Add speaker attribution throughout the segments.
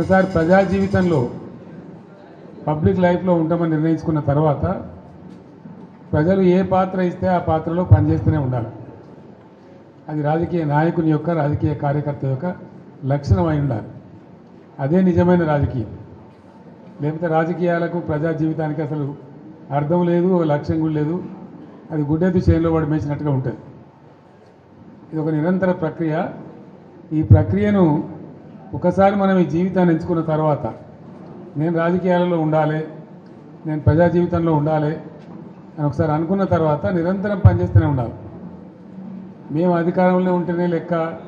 Speaker 1: ఒకసారి ప్రజా జీవితంలో పబ్లిక్ లైఫ్లో ఉంటామని నిర్ణయించుకున్న తర్వాత ప్రజలు ఏ పాత్ర ఇస్తే ఆ పాత్రలో పనిచేస్తూనే ఉండాలి. అది రాజకీయ నాయకుని యొక్క రాజకీయ కార్యకర్త యొక్క లక్షణం అయి ఉండాలి. అదే నిజమైన రాజకీయం. లేకపోతే రాజకీయాలకు ప్రజా జీవితానికి అసలు అర్థం లేదు ఒక లక్ష్యం కూడా లేదు. అది గుడ్డెత్తు చేనులో వాడు మేసినట్టుగా ఉంటుంది. ఇది ఒక నిరంతర ప్రక్రియ. ఈ ప్రక్రియను ఒకసారి మనం ఈ జీవితాన్ని ఎంచుకున్న తర్వాత నేను రాజకీయాలలో ఉండాలి నేను ప్రజా జీవితంలో ఉండాలి అని ఒకసారి అనుకున్న తర్వాత నిరంతరం పనిచేస్తూనే ఉండాలి. మేము అధికారంలో ఉంటేనే లెక్క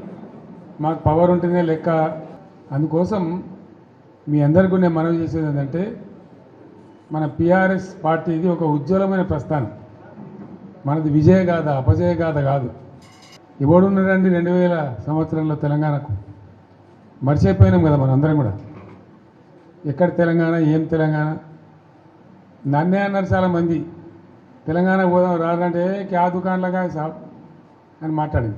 Speaker 1: మాకు పవర్ ఉంటేనే లెక్క. అందుకోసం మీ అందరికీ నేను మనవి చేసేది ఏంటంటే మన పిఆర్ఎస్ పార్టీది ఒక ఉజ్వలమైన ప్రస్థానం. మనది విజయగాథ అపజయగాథ కాదు. ఇవ్వడున్నారండి రెండు వేల సంవత్సరంలో తెలంగాణకు? మర్చిపోయినాం కదా మనం అందరం కూడా. ఎక్కడ తెలంగాణ ఏం తెలంగాణ? నన్నే అన్నారు చాలామంది. తెలంగాణ పోదాం రాదంటే క్యా దుకాణంలాగా సాబ్? అని మాట్లాడింది.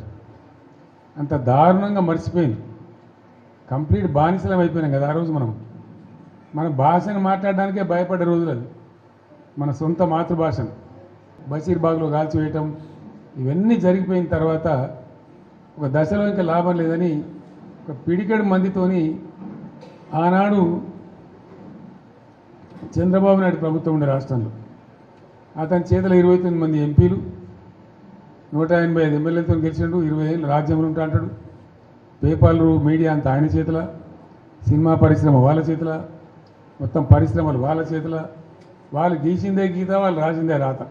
Speaker 1: అంత దారుణంగా మర్చిపోయింది. కంప్లీట్ బానిసలం అయిపోయినాం కదా ఆ రోజు మనం. మన భాషను మాట్లాడడానికే భయపడే రోజులు అది. మన సొంత మాతృభాషను. బషీర్బాగ్లో కాల్చివేయటం ఇవన్నీ జరిగిపోయిన తర్వాత ఒక దశలో ఇంకా లాభం లేదని ఒక పిడికెడు మందితోని ఆనాడు చంద్రబాబు నాయుడు ప్రభుత్వం ఉండే రాష్ట్రంలో. అతని చేతిలో ఇరవై తొమ్మిది మంది ఎంపీలు నూట ఎనభై ఐదు ఎమ్మెల్యేలతో గెలిచినట్టు ఇరవై ఏళ్ళు రాజ్యంలో ఉంటా అంటాడు. పేపర్లు మీడియా అంతా ఆయన చేతుల సినిమా పరిశ్రమ వాళ్ళ చేతుల మొత్తం పరిశ్రమలు వాళ్ళ చేతుల. వాళ్ళు గీసిందే గీత వాళ్ళు రాసిందే రాత.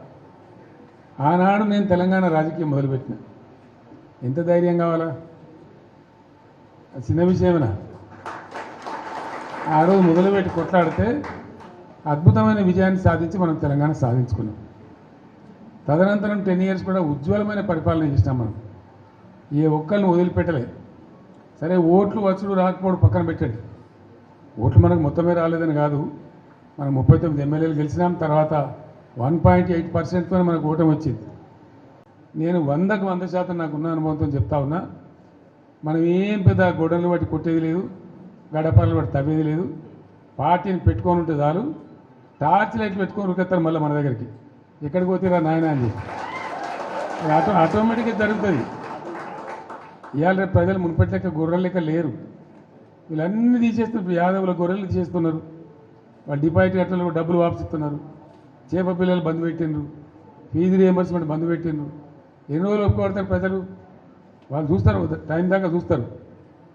Speaker 1: ఆనాడు నేను తెలంగాణ రాజకీయం మొదలుపెట్టిన. ఎంత ధైర్యం కావాలా? చిన్న విషయమేనా ఆ రోజు మొదలుపెట్టి కొట్లాడితే అద్భుతమైన విజయాన్ని సాధించి మనం తెలంగాణ సాధించుకున్నాం. తదనంతరం టెన్ ఇయర్స్ కూడా ఉజ్వలమైన పరిపాలన చేసినాం మనం. ఏ ఒక్కరిని వదిలిపెట్టలే. సరే ఓట్లు వచ్చుడు రాకపోవడం పక్కన పెట్టండి. ఓట్లు మనకు మొత్తమే రాలేదని కాదు. మనం ముప్పై తొమ్మిది ఎమ్మెల్యేలు గెలిచినాం తర్వాత వన్ పాయింట్ ఎయిట్ పర్సెంట్తో మనకు ఓటమి వచ్చింది. నేను వందకు వంద శాతం నాకున్న అనుభవంతో చెప్తా ఉన్నా మనం ఏం పెద్ద గొడవలు బట్టి కొట్టేది లేదు గడపాలను బట్టి తవ్వేది లేదు. పార్టీని పెట్టుకొని ఉంటే చాలు. టార్చ్ లైట్లు పెట్టుకొని ఉరికెత్తారు మళ్ళీ మన దగ్గరికి. ఎక్కడికి పోతేరా నాయన అని చెప్పి. ఆటో ఆటోమేటిక్గా జరుగుతుంది. ఇవాళ రేపు ప్రజలు మునుపటి లెక్క గొర్రెలు లెక్క లేరు. వీళ్ళన్నీ తీసేస్తున్నారు. యాదవులు యాదవుల గొర్రెలు తీసేస్తున్నారు. వాళ్ళు డిపాజిట్ కట్టలు డబ్బులు వాపిస్తున్నారు చేప పిల్లలు బంద్ పెట్టిండ్రు. ఫీజు రియంబర్స్మెంట్ బంద్ పెట్టిండ్రు. ఎన్ని రోజులు ఒప్పుకోడతారు ప్రజలు. వాళ్ళు చూస్తారు టైం దాకా చూస్తారు.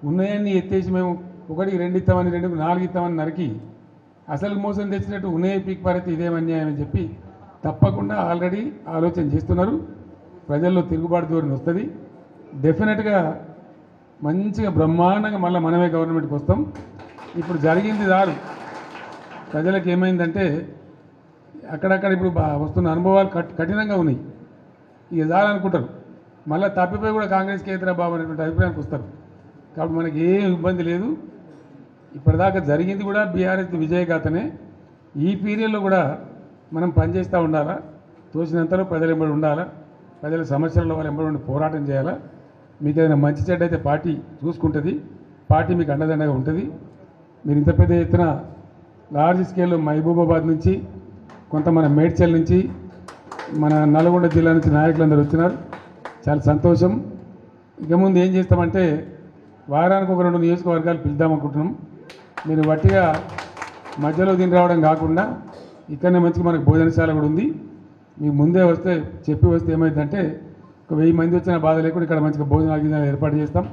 Speaker 1: ఉన్నాయన్ని ఎత్తేసి మేము ఒకటికి రెండు ఇస్తామని రెండు నాలుగు ఇస్తామని నరికి అసలు మోసం తెచ్చినట్టు ఉన్నాయే పీక్ పరిస్థితి ఇదేం అన్యాయం అని చెప్పి తప్పకుండా ఆల్రెడీ ఆలోచన చేస్తున్నారు. ప్రజల్లో తిరుగుబాటు ధోరణి వస్తుంది. డెఫినెట్గా మంచిగా బ్రహ్మాండంగా మళ్ళీ మనమే గవర్నమెంట్కి వస్తాం. ఇప్పుడు జరిగింది దారు. ప్రజలకు ఏమైందంటే అక్కడక్కడ ఇప్పుడు బా- వస్తున్న అనుభవాలు కట్ కఠినంగా ఉన్నాయి. ఇక చాలనుకుంటారు మళ్ళీ తప్పిపోయి కూడా కాంగ్రెస్ కేంద్ర బాబు అనేటువంటి అభిప్రాయానికి వస్తారు. కాబట్టి మనకి ఏం ఇబ్బంది లేదు. ఇప్పటిదాకా జరిగింది కూడా బీఆర్ఎస్ విజయగాథనే. ఈ పీరియడ్లో కూడా మనం పనిచేస్తూ ఉండాలా? తోచినంతలో ప్రజలు ఎంబడి ఉండాలా? ప్రజల సమస్యలలో వాళ్ళు ఎంబడి ఉండి పోరాటం చేయాలా? మీకు ఏదైనా మంచి చెడ్డ అయితే పార్టీ చూసుకుంటుంది. పార్టీ మీకు అండదండగా ఉంటుంది. మీరు ఇంత పెద్ద ఎత్తున లార్జ్ స్కేల్లో మహబూబాబాద్ నుంచి కొంత మన మేడ్చల్ నుంచి మన నల్గొండ జిల్లా నుంచి నాయకులందరూ వచ్చినారు. చాలా సంతోషం. ఇక ముందు ఏం చేస్తామంటే వారానికి ఒక రెండు నియోజకవర్గాలు పిలుద్దాం అనుకుంటున్నాం. మీరు వట్టిగా మధ్యలో దీని రావడం కాకుండా ఇక్కడనే మంచిగా మనకు భోజనశాల కూడా ఉంది. మీకు ముందే వస్తే చెప్పి వస్తే ఏమైందంటే ఒక వెయ్యి మంది వచ్చిన బాధ లేకుండా ఇక్కడ మంచిగా భోజనాలు ఏర్పాటు చేస్తాం.